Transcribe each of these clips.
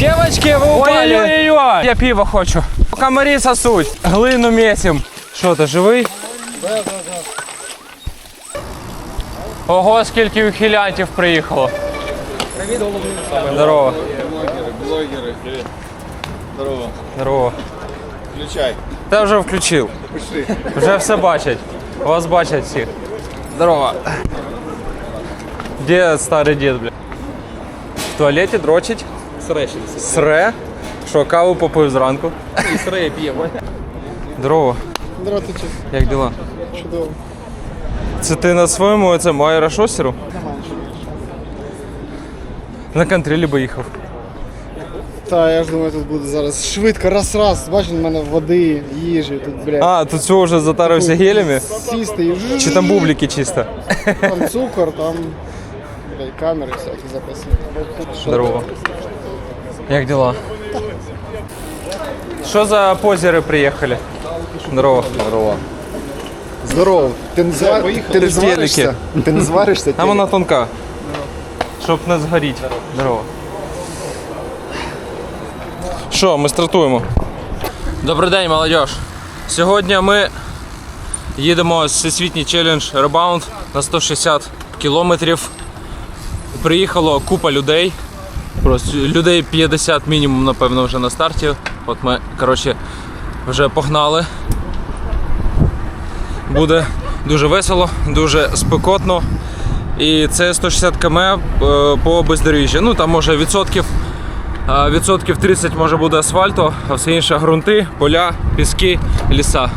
Девочки, ви упали. Ой-ой-ой. Я пиво хочу. Комарі сосуть. Глину месим. Що ти, живий? Ого, скільки ухилянтів приїхало. Привіт, Здорово. Блогеры, блогеры. Привет. Здорово. Здорово. Включай. Та вже включив. Пиши. Вже все бачать. Вас бачать всіх. Здорово. Де старий дід, бля? В туалеті дрочить? Сре ще Сре. Що, каву попив зранку? І сре п'є. Здорово. Здравствуйте. Як діла? Чудово. Це ти на своєму цьому аерошосеру? На контролі би їхав. Та я ж думаю, тут буде зараз швидко, раз-раз. Бачиш, в мене води, їжі, тут, блядь. А, тут цього вже затарився гелями? Сісти і Чи там бублики чисто? Там цукор, там блядь, камери всякі записані. Здорово. Як діла? Що за позери приїхали? Здорово. Здорово. Здорово. Ти не, звар... ти не зваришся? Ти не зваришся? Там вона тонка. Щоб не згоріти. Здорово. Що, ми стартуємо. Добрий день, молодь. Сьогодні ми їдемо всесвітній челендж Rebound на 160 кілометрів. Приїхало купа людей. Просто людей 50 мінімум, напевно, вже на старті. От ми, коротше, вже погнали. Буде дуже весело, дуже спекотно. І це 160 км е, по бездоріжжю. Ну там може відсотків, е, відсотків 30 може буде асфальту, а все інше ґрунти, поля, піски, ліса.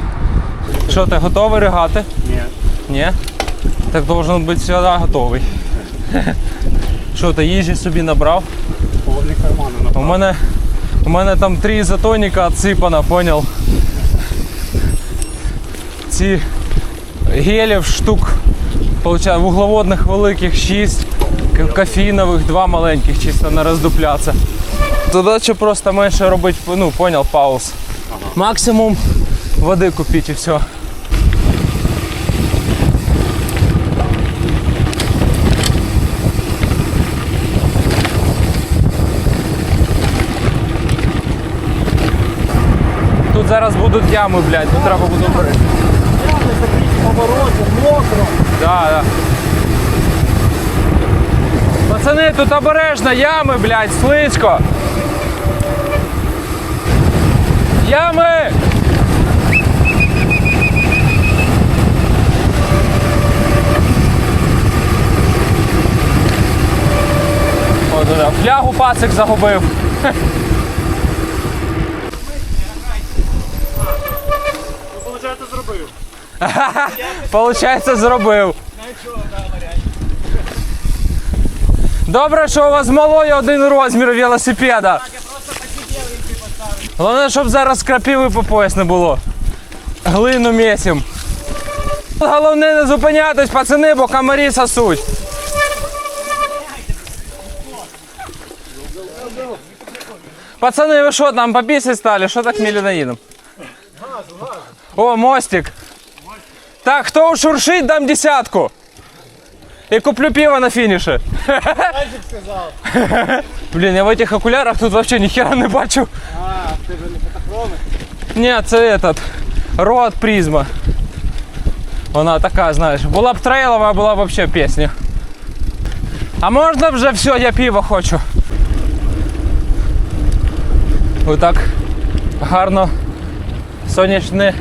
Що ти готовий ригати? Ні. Ні? Так должен бути завжди готовий. Що ти їжі собі набрав? Повний кармани У мене, у мене там три ізотоніка отсипано, понял? Ці гелів штук, получаю, вуглеводних великих 6, к- кофеїнових 2 маленьких, чисто на роздупляться. Що просто менше робити, ну, понял, пауз. Максимум води купіть і все. Тут зараз будуть ями, блядь, тут треба буде обережно. Повороти, мокро. Да, да. Пацани, тут обережно, ями, блядь, слизько. Ями! Флягу пацик загубив. Получається, зробив. Получається, зробив. Добре, що у вас з малою один розмір велосипеда. Головне, щоб зараз крапіви по пояс не було. Глину місім. Головне не зупинятись, пацани, бо комарі сосуть. Пацани, ви що там по стали? Що так медленно їдемо? О, мостик. Так, хто ушуршить, дам десятку. І куплю пиво на фініше. Блін, я в этих окулярах тут вообще ніхера не бачу. А, ти ж не фотохроми? Ні, це этот. Рот призма. Вона така, знаєш, була б трейлова, а була б вообще пісня. А можна вже все, я пиво хочу. Отак гарно сонячні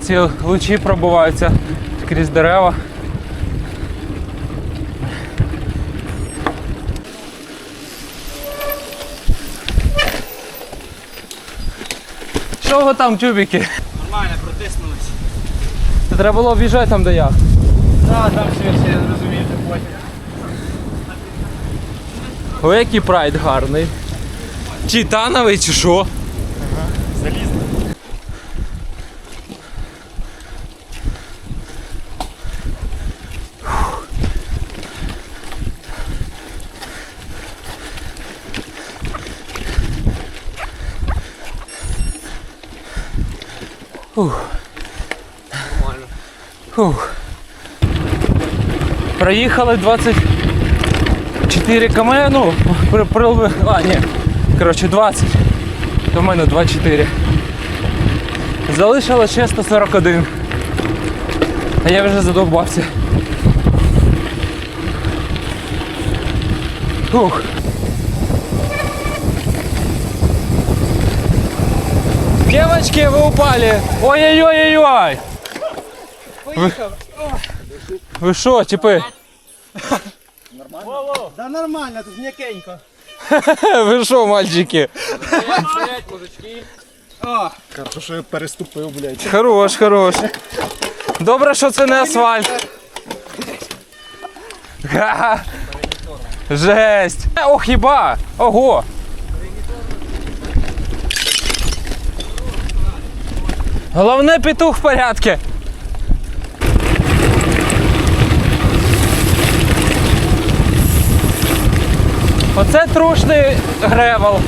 ці лучі пробиваються крізь дерева. Ви там, тюбики? Нормально, протиснулись. Та Треба було об'їжджати там, де я. Так, там все, все зрозумієте, потім. О, який прайд гарний. Титановий чи що? Залізли. Фух. Проїхали 24 км, ну, при, при, а, ні, Коротше, 20. То в мене 24. Залишилось ще 141. А я вже задовбався. Фух. Девочки, вы упали. Ой-ой-ой-ой-ой. Вы, ви що, типи? Да нормально, тут м'якенько. Ви що, мальчики? Кажу, що я переступив, блядь. Хорош, хорош. Добре, що це не асфальт. Жесть. Е, Ох, хіба. Ого. Головне петух в порядку. Оце трушний гревел.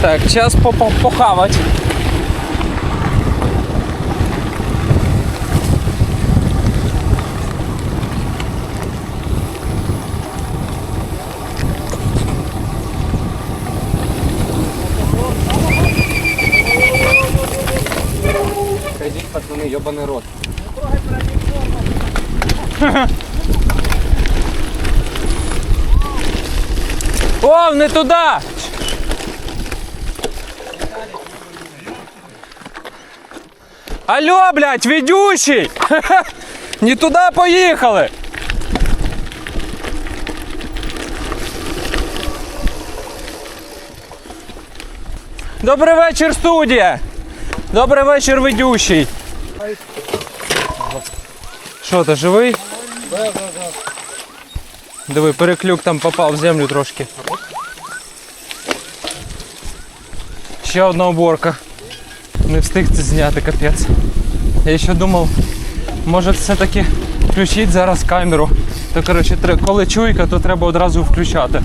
Так, час по- не туди! Алло, блядь, ведущий! Не туда поїхали! Добрий вечір, студія! Добрий вечір, ведущий! Що, ти живий? Диви, переклюк там попав в землю трошки. Ще одна уборка. Не встиг це зняти, капець. Я ще думав, може все-таки включити зараз камеру. То коротше, коли чуйка, то треба одразу включати.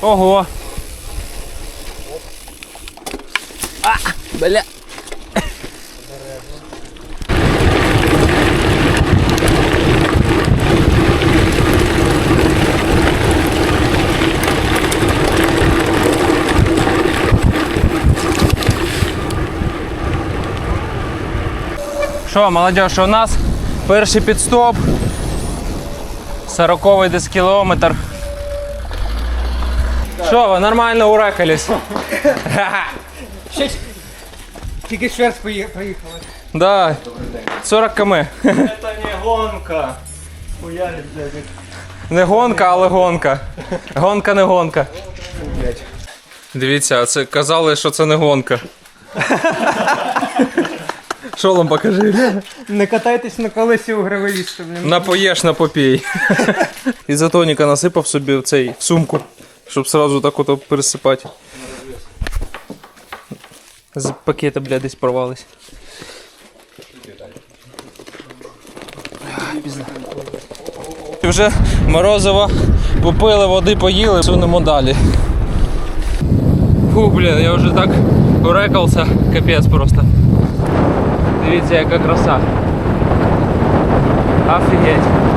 Ого! Бля. Що, молодежь, у нас перший підстоп. 40 десь кілометр. Що, ви нормально урекались? Тільки шверс поїхали. Да. 40 км. Це не гонка. Хуярить, блядь. Не гонка, але гонка. Гонка не гонка. Дивіться, а це казали, що це не гонка. Шолом покажи. Не катайтесь на колесі у гравелісту. Напоєш напопій. Ізотоніка насипав собі в цей в сумку, щоб сразу так ото пересипати. З пакета, бля, десь порвались. Вже морозиво попили, води поїли, сунемо далі. Фу, блін, я вже так урекався, капець просто. Дивіться, яка краса. Офігеть.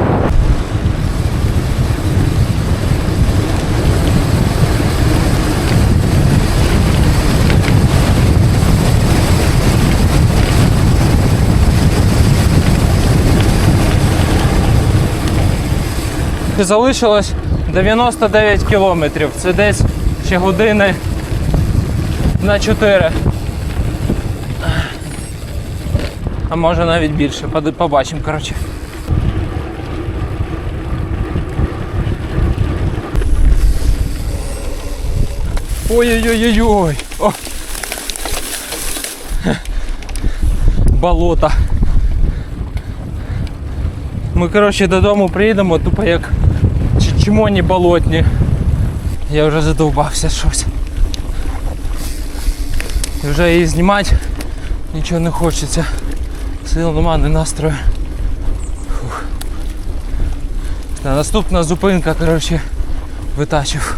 Залишилось 99 кілометрів. Це десь ще години на 4. А може навіть більше. Побачимо, коротше. Ой-ой-ой-ой-ой. Болото. Ми, коротше, додому приїдемо, тупо як ч- вони болотні. Я вже задовбався щось. І вже її знімати нічого не хочеться. Сил нема, не настрою. Та наступна зупинка, коротше, витачив.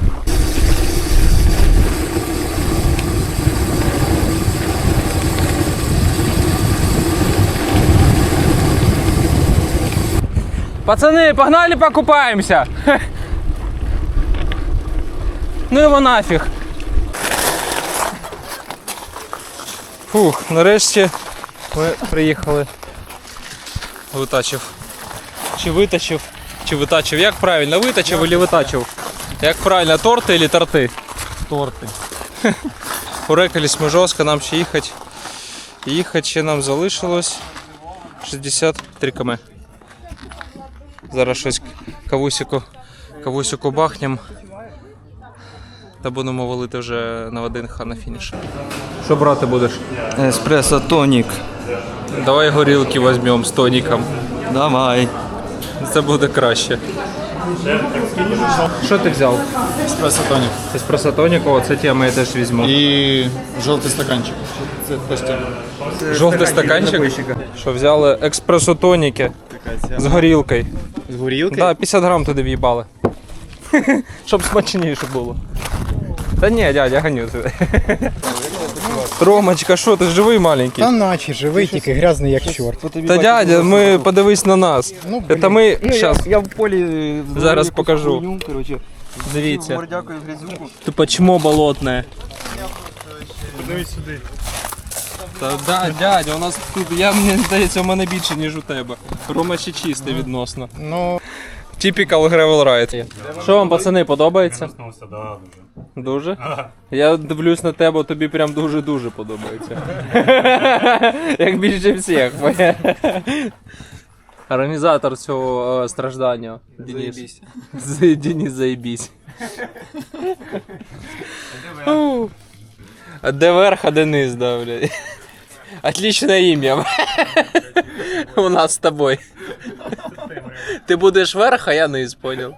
Пацаны, погнали покупаемся! Ну його нафіг. Фух, нарешті ми приїхали. Витачив. Чи витачив, чи витачив. Як правильно, витачив чи витачив? Як правильно, торти чи торти? Торти. Урекались ми жорстко, нам ще їхати. Їхати ще нам залишилось 63 км. Зараз щось кавусіку, кавусіку бахнем. Та будемо валити вже на один ха на фініш. Що брати будеш? Еспресо тонік. Давай горілки візьмемо з тоніком. Давай. Це буде краще. Що ти взяв? Еспресо тонік. Еспресо тонік, о, це тема я теж візьму. І жовтий стаканчик. Це постійно. Жовтий стаканчик. Що взяли експресо тоніки з горілкою. З горілки? Да, 50 грам туди в'їбали. Щоб смачніше було. Та ні, дядя, я ганю тебе. Ромочка, що ти живий маленький? Та наче живий, тільки грязний як чорт. Та дядя, ми подивись на нас. Ну, Це ми щас Я в полі Зараз покажу. Короче, дивіться. Тупо чмо болотне. Подивись сюди. Та да, дядя, у нас тут, я мені здається, у мене більше, ніж у тебе. Рома ще чистий відносно. Ну, Typical gravel ride. Що вам, пацани, подобається? да, дуже. Дуже? Я дивлюсь на тебе, тобі прям дуже-дуже подобається. Як більше всіх. Організатор цього е, страждання. Денис. З- Денис заєбісь. Де верх, а де низ, да, блядь. Отличное имя. У нас з тобою. Ти будеш верх, а я низ, понял.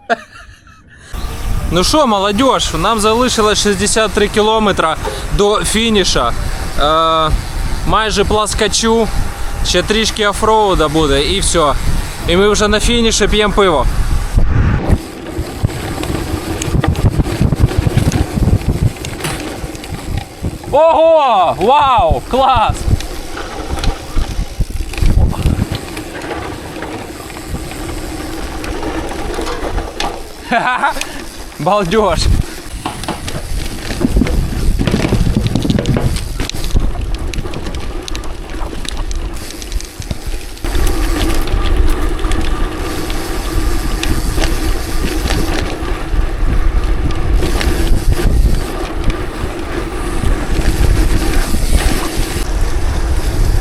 Ну що, молодь, нам залишилось 63 кілометра до фініша. Е, майже пласкачу, ще трішки офроуда буде і все. І ми вже на фініші п'ємо пиво. Ого! Вау! Клас! Балдеж!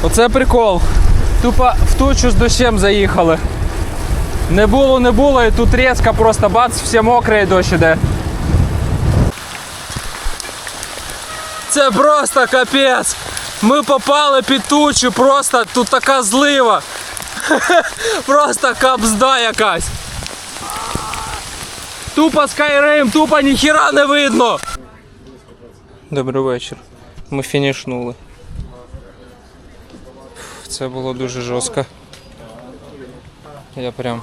Оце прикол. Тупо в тучу з дощем заїхали. Не було, не було, і тут різко просто бац, все мокре і дощ іде. Це просто капець. Ми попали під тучу, просто тут така злива. Просто капзда якась. Тупо Skyrim, тупо ніхіра не видно. Добрий вечір. Ми фінішнули. Це було дуже жорстко. Я прям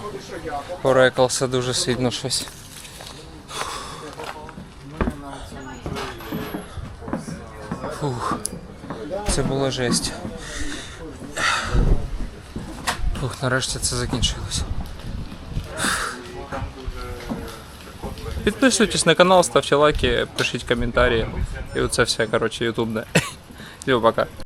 порекався дуже сильно щось. Фух. Це була жесть. Фух, нарешті це закінчилось. Підписуйтесь на канал, ставте лайки, пишіть коментарі. І оце все, коротше, ютубне. Всього пока.